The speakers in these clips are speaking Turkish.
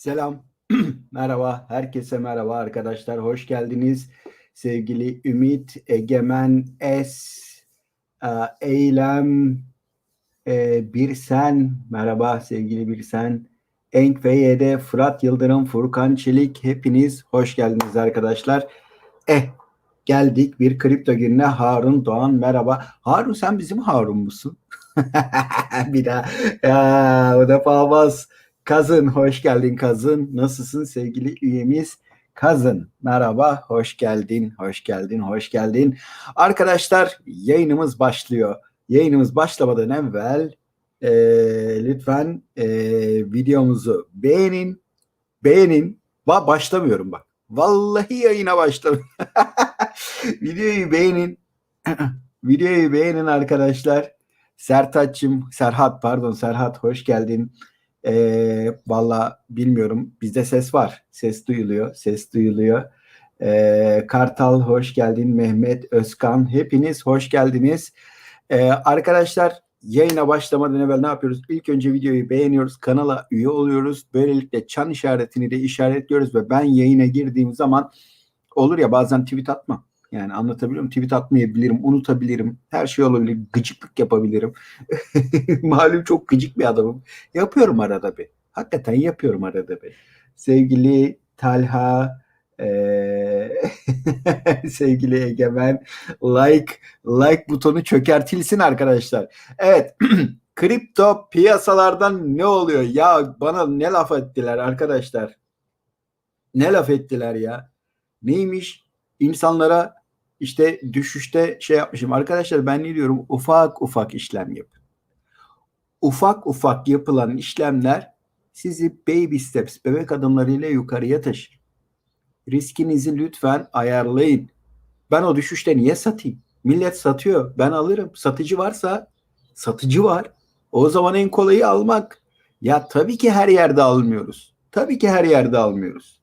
Selam. merhaba. Herkese merhaba arkadaşlar. Hoş geldiniz. Sevgili Ümit, Egemen, Es, e, Eylem, e, Birsen. Merhaba sevgili Birsen. Enk ve Yede, Fırat Yıldırım, Furkan Çelik. Hepiniz hoş geldiniz arkadaşlar. Eh geldik bir kripto gününe Harun Doğan merhaba. Harun sen bizim Harun musun? bir daha. Ya, o defa olmaz. Kazın hoş geldin Kazın. Nasılsın sevgili üyemiz? Kazın merhaba hoş geldin hoş geldin hoş geldin. Arkadaşlar yayınımız başlıyor. Yayınımız başlamadan evvel e, lütfen e, videomuzu beğenin. Beğenin. Va başlamıyorum bak. Vallahi yayına başlamıyorum. Videoyu beğenin. Videoyu beğenin arkadaşlar. Sertat'cığım, Serhat pardon Serhat hoş geldin. Ee, Valla bilmiyorum. Bizde ses var. Ses duyuluyor. Ses duyuluyor. Ee, Kartal hoş geldin. Mehmet Özkan hepiniz hoş geldiniz. Ee, arkadaşlar yayına başlamadan evvel ne yapıyoruz? İlk önce videoyu beğeniyoruz. Kanala üye oluyoruz. Böylelikle çan işaretini de işaretliyoruz ve ben yayına girdiğim zaman olur ya bazen tweet atma. Yani anlatabiliyor muyum? Tweet atmayabilirim, unutabilirim. Her şey olabilir. Gıcıklık yapabilirim. Malum çok gıcık bir adamım. Yapıyorum arada bir. Hakikaten yapıyorum arada bir. Sevgili Talha, ee, sevgili Egemen, like like butonu çökertilsin arkadaşlar. Evet, kripto piyasalardan ne oluyor? Ya bana ne laf ettiler arkadaşlar? Ne laf ettiler ya? Neymiş? İnsanlara işte düşüşte şey yapmışım. Arkadaşlar ben ne diyorum? Ufak ufak işlem yapın. Ufak ufak yapılan işlemler sizi baby steps, bebek adımlarıyla yukarıya taşır. Riskinizi lütfen ayarlayın. Ben o düşüşte niye satayım? Millet satıyor. Ben alırım. Satıcı varsa satıcı var. O zaman en kolayı almak. Ya tabii ki her yerde almıyoruz. Tabii ki her yerde almıyoruz.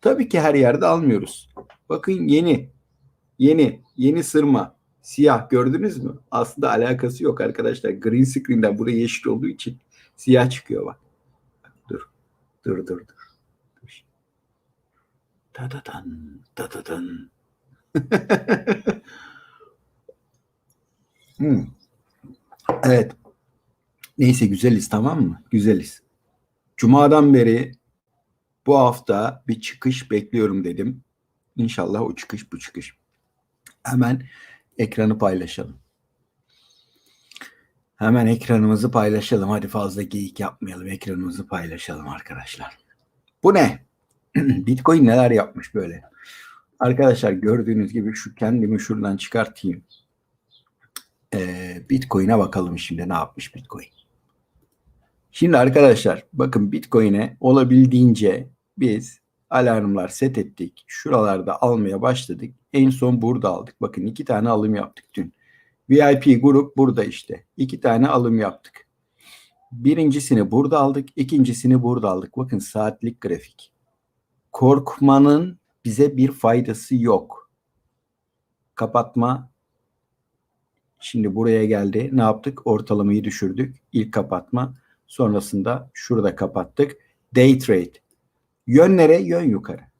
Tabii ki her yerde almıyoruz. Bakın yeni Yeni, yeni sırma. Siyah gördünüz mü? Aslında alakası yok arkadaşlar. Green screen'den burada yeşil olduğu için siyah çıkıyor bak. Dur. Dur dur dur. dur. Tadadan, tadadan. hmm. Evet. Neyse güzeliz tamam mı? Güzeliz. Cuma'dan beri bu hafta bir çıkış bekliyorum dedim. İnşallah o çıkış bu çıkış. Hemen ekranı paylaşalım. Hemen ekranımızı paylaşalım. Hadi fazla geyik yapmayalım. Ekranımızı paylaşalım arkadaşlar. Bu ne? Bitcoin neler yapmış böyle? Arkadaşlar gördüğünüz gibi şu kendimi şuradan çıkartayım. Ee, Bitcoin'e bakalım şimdi ne yapmış Bitcoin. Şimdi arkadaşlar bakın Bitcoin'e olabildiğince biz alarmlar set ettik. Şuralarda almaya başladık. En son burada aldık. Bakın iki tane alım yaptık dün. VIP grup burada işte. İki tane alım yaptık. Birincisini burada aldık. ikincisini burada aldık. Bakın saatlik grafik. Korkmanın bize bir faydası yok. Kapatma. Şimdi buraya geldi. Ne yaptık? Ortalamayı düşürdük. İlk kapatma. Sonrasında şurada kapattık. Day trade. Yönlere yön yukarı.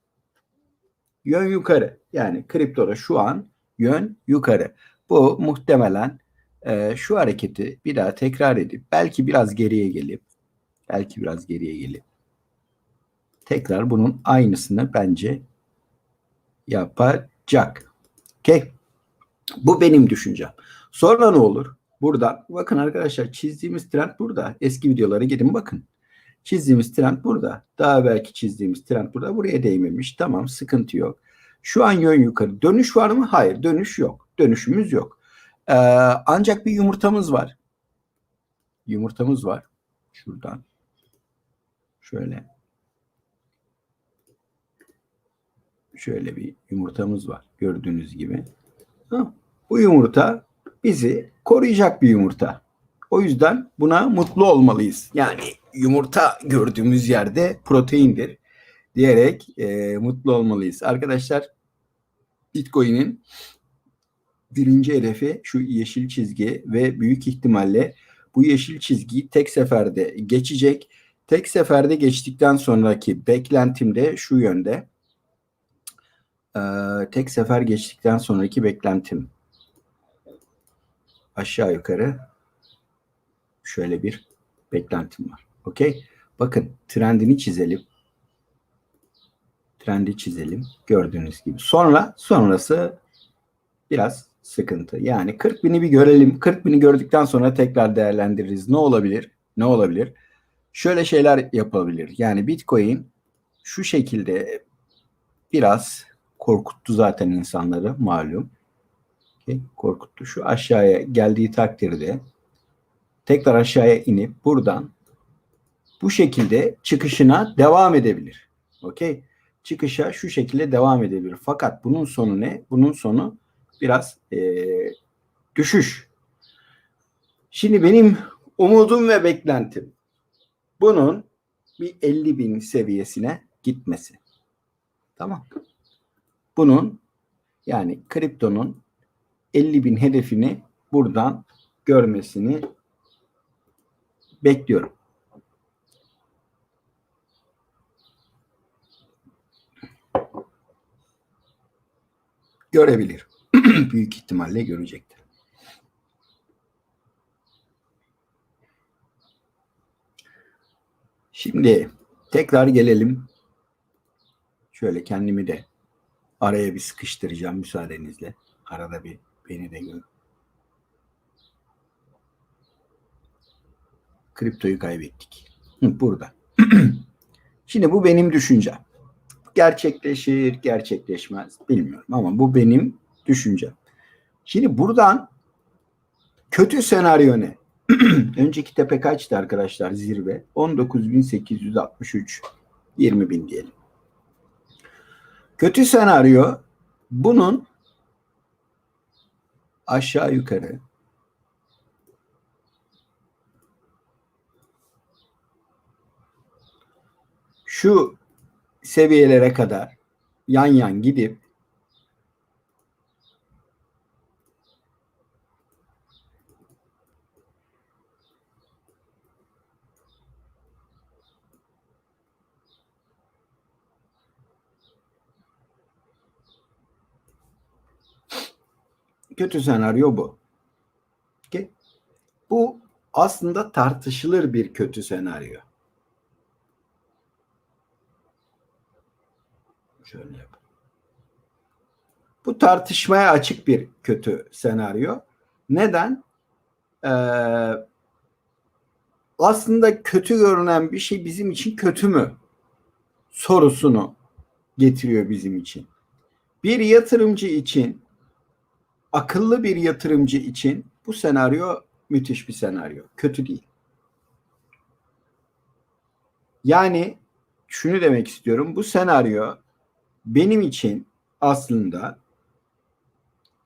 Yön yukarı. Yani kriptoda şu an yön yukarı. Bu muhtemelen e, şu hareketi bir daha tekrar edip belki biraz geriye gelip belki biraz geriye gelip tekrar bunun aynısını bence yapacak. Okay. Bu benim düşüncem. Sonra ne olur? Buradan bakın arkadaşlar çizdiğimiz trend burada. Eski videolara gidin bakın. Çizdiğimiz trend burada. Daha belki çizdiğimiz trend burada. Buraya değmemiş. Tamam sıkıntı yok. Şu an yön yukarı. Dönüş var mı? Hayır dönüş yok. Dönüşümüz yok. Ee, ancak bir yumurtamız var. Yumurtamız var. Şuradan. Şöyle. Şöyle bir yumurtamız var. Gördüğünüz gibi. Ha, bu yumurta bizi koruyacak bir yumurta. O yüzden buna mutlu olmalıyız. Yani yumurta gördüğümüz yerde proteindir diyerek e, mutlu olmalıyız. Arkadaşlar Bitcoin'in birinci hedefi şu yeşil çizgi ve büyük ihtimalle bu yeşil çizgiyi tek seferde geçecek. tek seferde geçtikten sonraki beklentim de şu yönde. Ee, tek sefer geçtikten sonraki beklentim aşağı yukarı şöyle bir beklentim var. Okey. Bakın trendini çizelim. Trendi çizelim. Gördüğünüz gibi. Sonra sonrası biraz sıkıntı. Yani 40 bini bir görelim. 40 bini gördükten sonra tekrar değerlendiririz. Ne olabilir? Ne olabilir? Şöyle şeyler yapabilir. Yani Bitcoin şu şekilde biraz korkuttu zaten insanları malum. Okay, korkuttu. Şu aşağıya geldiği takdirde tekrar aşağıya inip buradan bu şekilde çıkışına devam edebilir. Okey. Çıkışa şu şekilde devam edebilir. Fakat bunun sonu ne? Bunun sonu biraz e, düşüş. Şimdi benim umudum ve beklentim bunun bir 50 bin seviyesine gitmesi. Tamam. Bunun yani kriptonun 50 bin hedefini buradan görmesini bekliyorum. Görebilir. Büyük ihtimalle görecektir. Şimdi tekrar gelelim. Şöyle kendimi de araya bir sıkıştıracağım müsaadenizle. Arada bir beni de gör. Kriptoyu kaybettik. Burada. Şimdi bu benim düşüncem. Gerçekleşir, gerçekleşmez bilmiyorum ama bu benim düşüncem. Şimdi buradan kötü senaryo ne? Önceki tepe kaçtı arkadaşlar zirve? 19.863 20 bin diyelim. Kötü senaryo bunun aşağı yukarı şu seviyelere kadar yan yan gidip Kötü senaryo bu. Okay. Bu aslında tartışılır bir kötü senaryo. Şöyle yap. Bu tartışmaya açık bir kötü senaryo. Neden? Ee, aslında kötü görünen bir şey bizim için kötü mü? Sorusunu getiriyor bizim için. Bir yatırımcı için akıllı bir yatırımcı için bu senaryo müthiş bir senaryo. Kötü değil. Yani şunu demek istiyorum. Bu senaryo benim için aslında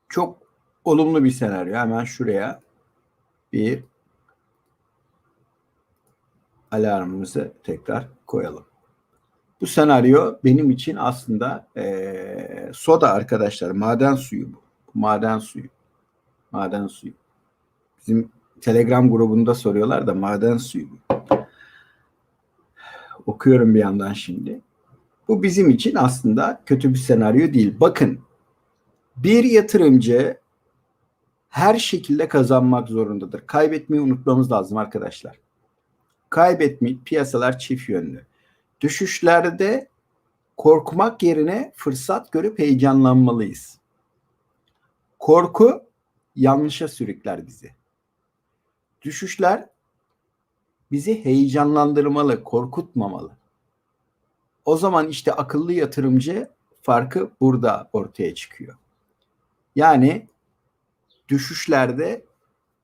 çok olumlu bir senaryo. Hemen şuraya bir alarmımızı tekrar koyalım. Bu senaryo benim için aslında e, soda arkadaşlar maden suyu bu. Maden suyu. Maden suyu. Bizim Telegram grubunda soruyorlar da maden suyu. Okuyorum bir yandan şimdi. Bu bizim için aslında kötü bir senaryo değil. Bakın bir yatırımcı her şekilde kazanmak zorundadır. Kaybetmeyi unutmamız lazım arkadaşlar. Kaybetmek piyasalar çift yönlü. Düşüşlerde korkmak yerine fırsat görüp heyecanlanmalıyız. Korku yanlışa sürükler bizi. Düşüşler bizi heyecanlandırmalı, korkutmamalı. O zaman işte akıllı yatırımcı farkı burada ortaya çıkıyor. Yani düşüşlerde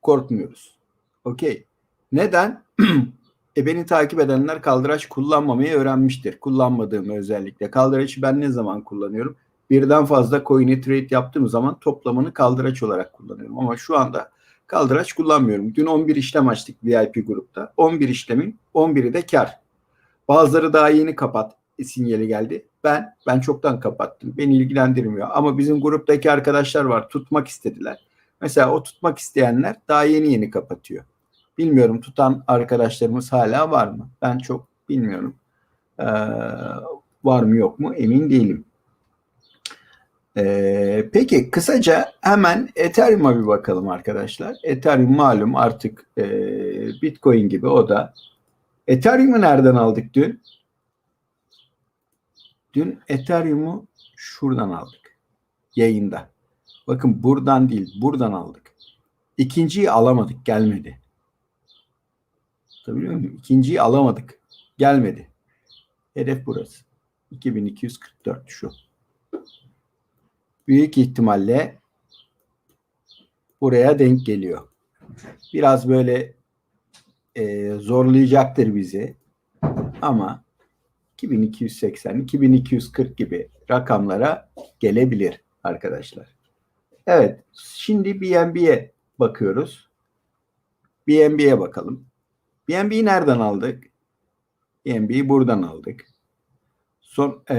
korkmuyoruz. Okey. Neden? e beni takip edenler kaldıraç kullanmamayı öğrenmiştir. Kullanmadığımı özellikle. Kaldıraçı ben ne zaman kullanıyorum? birden fazla coin'i trade yaptığım zaman toplamını kaldıraç olarak kullanıyorum. Ama şu anda kaldıraç kullanmıyorum. Dün 11 işlem açtık VIP grupta. 11 işlemin 11'i de kar. Bazıları daha yeni kapat sinyali geldi. Ben ben çoktan kapattım. Beni ilgilendirmiyor. Ama bizim gruptaki arkadaşlar var. Tutmak istediler. Mesela o tutmak isteyenler daha yeni yeni kapatıyor. Bilmiyorum tutan arkadaşlarımız hala var mı? Ben çok bilmiyorum. Ee, var mı yok mu emin değilim. Ee, peki kısaca hemen Ethereum'a bir bakalım arkadaşlar. Ethereum malum artık e, Bitcoin gibi o da. Ethereum'u nereden aldık dün? Dün Ethereum'u şuradan aldık. Yayında. Bakın buradan değil, buradan aldık. İkinciyi alamadık, gelmedi. Tabii musun? İkinciyi alamadık, gelmedi. Hedef burası. 2244 şu. Büyük ihtimalle buraya denk geliyor. Biraz böyle e, zorlayacaktır bizi. Ama 2280, 2240 gibi rakamlara gelebilir arkadaşlar. Evet, şimdi BNB'ye bakıyoruz. BNB'ye bakalım. BNB'yi nereden aldık? BNB'yi buradan aldık. Son e,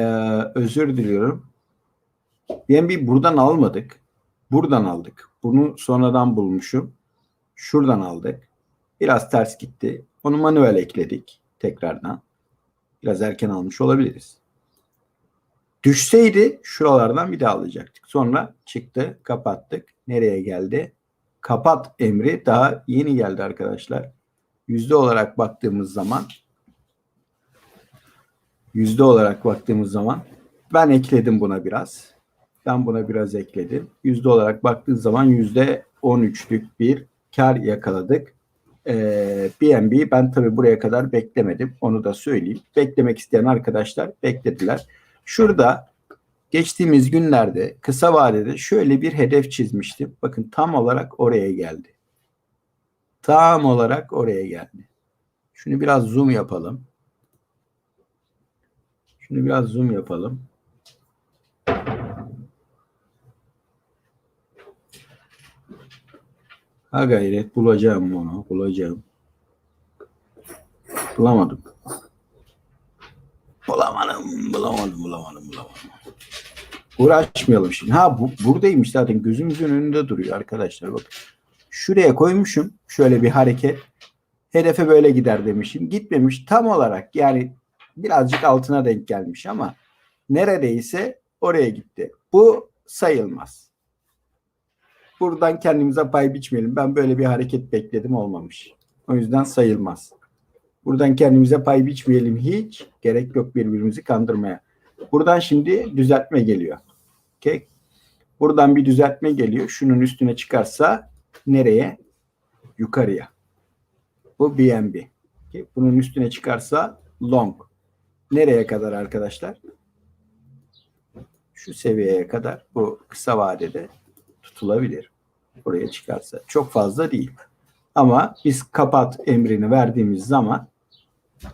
özür diliyorum. BNB buradan almadık. Buradan aldık. Bunu sonradan bulmuşum. Şuradan aldık. Biraz ters gitti. Onu manuel ekledik tekrardan. Biraz erken almış olabiliriz. Düşseydi şuralardan bir daha alacaktık. Sonra çıktı, kapattık. Nereye geldi? Kapat emri daha yeni geldi arkadaşlar. Yüzde olarak baktığımız zaman yüzde olarak baktığımız zaman ben ekledim buna biraz. Ben buna biraz ekledim. Yüzde olarak baktığın zaman yüzde 13'lük bir kar yakaladık. Ee, BNB ben tabii buraya kadar beklemedim. Onu da söyleyeyim. Beklemek isteyen arkadaşlar beklediler. Şurada geçtiğimiz günlerde kısa vadede şöyle bir hedef çizmiştim. Bakın tam olarak oraya geldi. Tam olarak oraya geldi. Şunu biraz zoom yapalım. Şunu biraz zoom yapalım. Ha gayret bulacağım onu. Bulacağım. Bulamadım. Bulamadım. Bulamadım. Bulamadım. Bulamadım. Uğraşmayalım şimdi. Ha bu, buradaymış zaten. Gözümüzün önünde duruyor arkadaşlar. Bak. Şuraya koymuşum. Şöyle bir hareket. Hedefe böyle gider demişim. Gitmemiş. Tam olarak yani birazcık altına denk gelmiş ama neredeyse oraya gitti. Bu sayılmaz buradan kendimize pay biçmeyelim. Ben böyle bir hareket bekledim olmamış. O yüzden sayılmaz. Buradan kendimize pay biçmeyelim hiç. Gerek yok birbirimizi kandırmaya. Buradan şimdi düzeltme geliyor. Okay. Buradan bir düzeltme geliyor. Şunun üstüne çıkarsa nereye? Yukarıya. Bu BNB. Okay. Bunun üstüne çıkarsa long. Nereye kadar arkadaşlar? Şu seviyeye kadar bu kısa vadede tutulabilir. Buraya çıkarsa. Çok fazla değil. Ama biz kapat emrini verdiğimiz zaman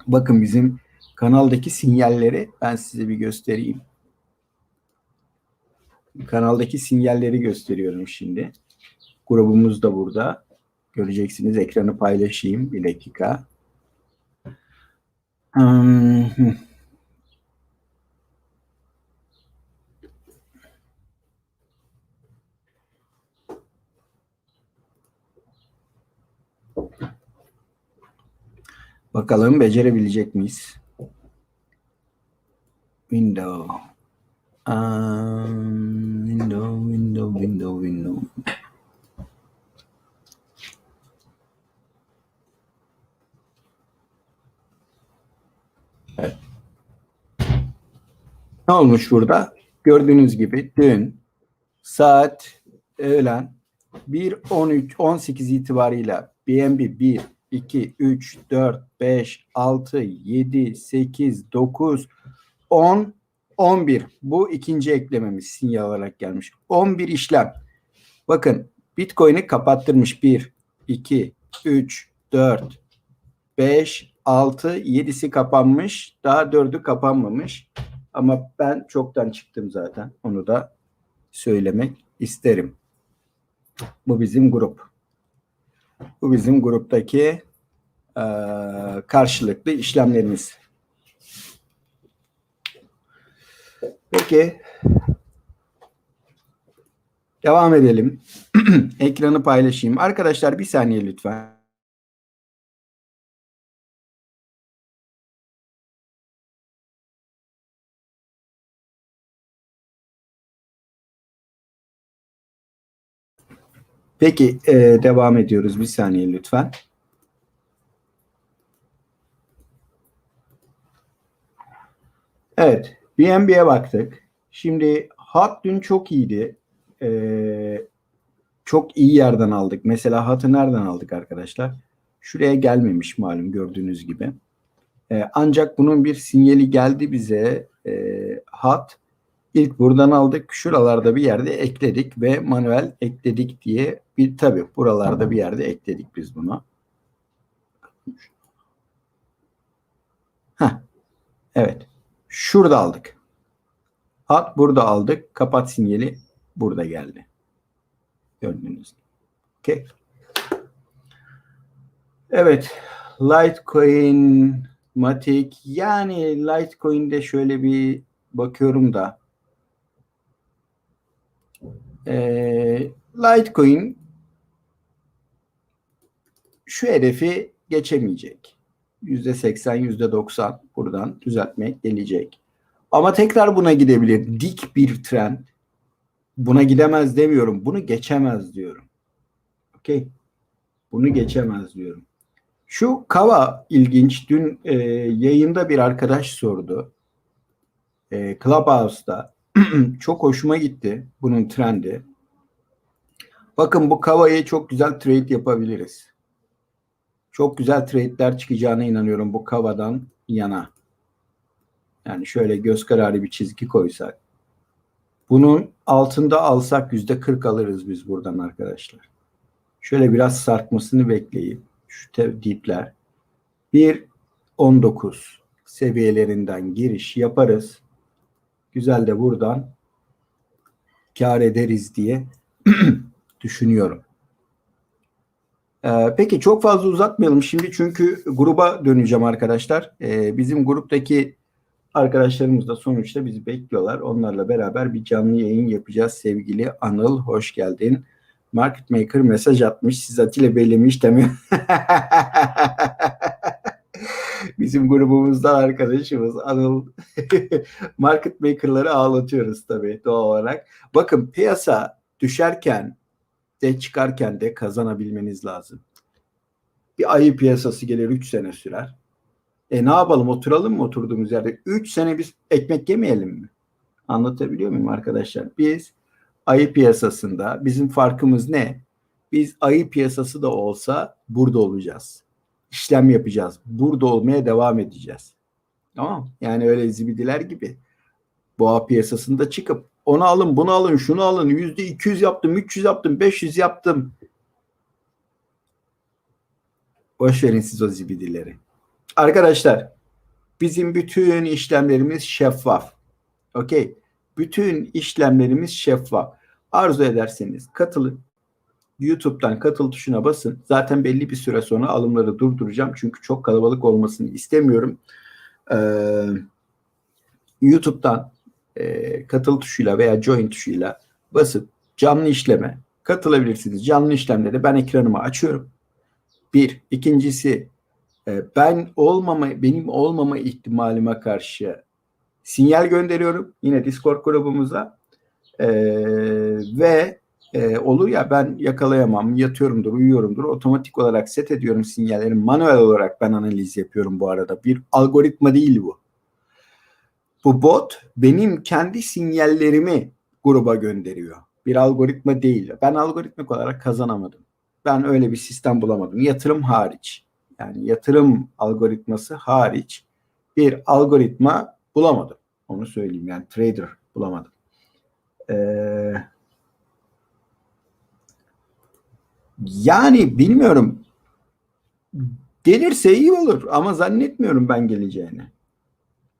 bakın bizim kanaldaki sinyalleri ben size bir göstereyim. Kanaldaki sinyalleri gösteriyorum şimdi. Grubumuz da burada. Göreceksiniz ekranı paylaşayım bir dakika. Hmm. Bakalım becerebilecek miyiz? Window. Um, window, window, window, window. Evet. Ne olmuş burada? Gördüğünüz gibi dün saat öğlen 1.13 18 itibarıyla BNB 1 2, 3, 4, 5, 6, 7, 8, 9, 10, 11. Bu ikinci eklememiz sinyal olarak gelmiş. 11 işlem. Bakın Bitcoin'i kapattırmış. 1, 2, 3, 4, 5, 6, 7'si kapanmış. Daha 4'ü kapanmamış. Ama ben çoktan çıktım zaten. Onu da söylemek isterim. Bu bizim grup. Bu bizim gruptaki e, karşılıklı işlemlerimiz. Peki. Devam edelim. Ekranı paylaşayım. Arkadaşlar bir saniye lütfen. Peki e, devam ediyoruz. Bir saniye lütfen. Evet. BNB'ye baktık. Şimdi hat dün çok iyiydi. Ee, çok iyi yerden aldık. Mesela hatı nereden aldık arkadaşlar? Şuraya gelmemiş malum gördüğünüz gibi. Ee, ancak bunun bir sinyali geldi bize. Ee, hat ilk buradan aldık. Şuralarda bir yerde ekledik ve manuel ekledik diye bir tabii buralarda bir yerde ekledik biz bunu. Heh. Evet. Şurada aldık. Hat burada aldık. Kapat sinyali burada geldi. Gördüğünüz gibi. Okay. Evet. Litecoin, Matic yani Litecoin'de şöyle bir bakıyorum da e, Litecoin şu hedefi geçemeyecek. %80, %90 buradan düzeltmek gelecek. Ama tekrar buna gidebilir. Dik bir trend. Buna gidemez demiyorum. Bunu geçemez diyorum. Okey. Bunu geçemez diyorum. Şu Kava ilginç. Dün e, yayında bir arkadaş sordu. E, Clubhouse'da. çok hoşuma gitti bunun trendi. Bakın bu Kava'yı çok güzel trade yapabiliriz. Çok güzel trade'ler çıkacağına inanıyorum bu Kava'dan yana. Yani şöyle göz kararı bir çizgi koysak. Bunun altında alsak yüzde 40 alırız biz buradan arkadaşlar. Şöyle biraz sarkmasını bekleyip şu dipler 1.19 seviyelerinden giriş yaparız. Güzel de buradan kar ederiz diye düşünüyorum. Ee, peki çok fazla uzatmayalım şimdi çünkü gruba döneceğim arkadaşlar. Ee, bizim gruptaki arkadaşlarımız da sonuçta bizi bekliyorlar. Onlarla beraber bir canlı yayın yapacağız. Sevgili Anıl hoş geldin. Market Maker mesaj atmış. Siz Atilla bellemiş demiyor. Bizim grubumuzdan arkadaşımız Anıl Market Maker'ları ağlatıyoruz tabii doğal olarak. Bakın piyasa düşerken de çıkarken de kazanabilmeniz lazım. Bir ayı piyasası gelir 3 sene sürer. E ne yapalım oturalım mı oturduğumuz yerde? 3 sene biz ekmek yemeyelim mi? Anlatabiliyor muyum arkadaşlar? Biz ayı piyasasında bizim farkımız ne? Biz ayı piyasası da olsa burada olacağız. İşlem yapacağız. Burada olmaya devam edeceğiz. Tamam Yani öyle zibidiler gibi boğa piyasasında çıkıp onu alın bunu alın şunu alın yüzde 200 yaptım 300 yaptım 500 yaptım. Boş verin siz o zibidileri. Arkadaşlar bizim bütün işlemlerimiz şeffaf. Okey. Bütün işlemlerimiz şeffaf. Arzu ederseniz katılın. YouTube'dan katıl tuşuna basın. Zaten belli bir süre sonra alımları durduracağım. Çünkü çok kalabalık olmasını istemiyorum. Ee, YouTube'dan e, katıl tuşuyla veya join tuşuyla basıp canlı işleme katılabilirsiniz. Canlı işlemleri ben ekranımı açıyorum. Bir. ikincisi e, ben olmama, benim olmama ihtimalime karşı sinyal gönderiyorum. Yine Discord grubumuza. E, ve e, olur ya ben yakalayamam, yatıyorumdur, uyuyorumdur. Otomatik olarak set ediyorum sinyalleri. Manuel olarak ben analiz yapıyorum bu arada. Bir algoritma değil bu. Bu bot benim kendi sinyallerimi gruba gönderiyor. Bir algoritma değil. Ben algoritmik olarak kazanamadım. Ben öyle bir sistem bulamadım. Yatırım hariç. Yani yatırım algoritması hariç bir algoritma bulamadım. Onu söyleyeyim. Yani trader bulamadım. Ee, yani bilmiyorum. Gelirse iyi olur ama zannetmiyorum ben geleceğini.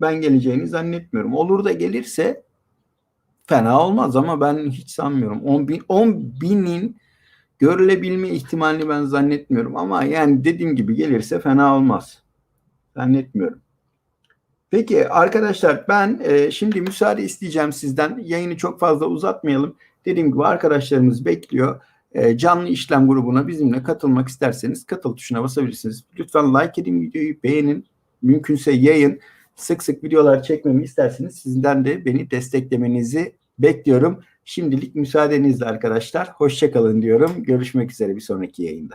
Ben geleceğini zannetmiyorum. Olur da gelirse fena olmaz ama ben hiç sanmıyorum. 10 bin, 10 binin görülebilme ihtimalini ben zannetmiyorum ama yani dediğim gibi gelirse fena olmaz. Zannetmiyorum. Peki arkadaşlar ben e, şimdi müsaade isteyeceğim sizden. Yayını çok fazla uzatmayalım. Dediğim gibi arkadaşlarımız bekliyor. E, canlı işlem grubuna bizimle katılmak isterseniz katıl tuşuna basabilirsiniz. Lütfen like edin videoyu beğenin. Mümkünse yayın. Sık sık videolar çekmemi isterseniz sizden de beni desteklemenizi bekliyorum. Şimdilik müsaadenizle arkadaşlar. Hoşçakalın diyorum. Görüşmek üzere bir sonraki yayında.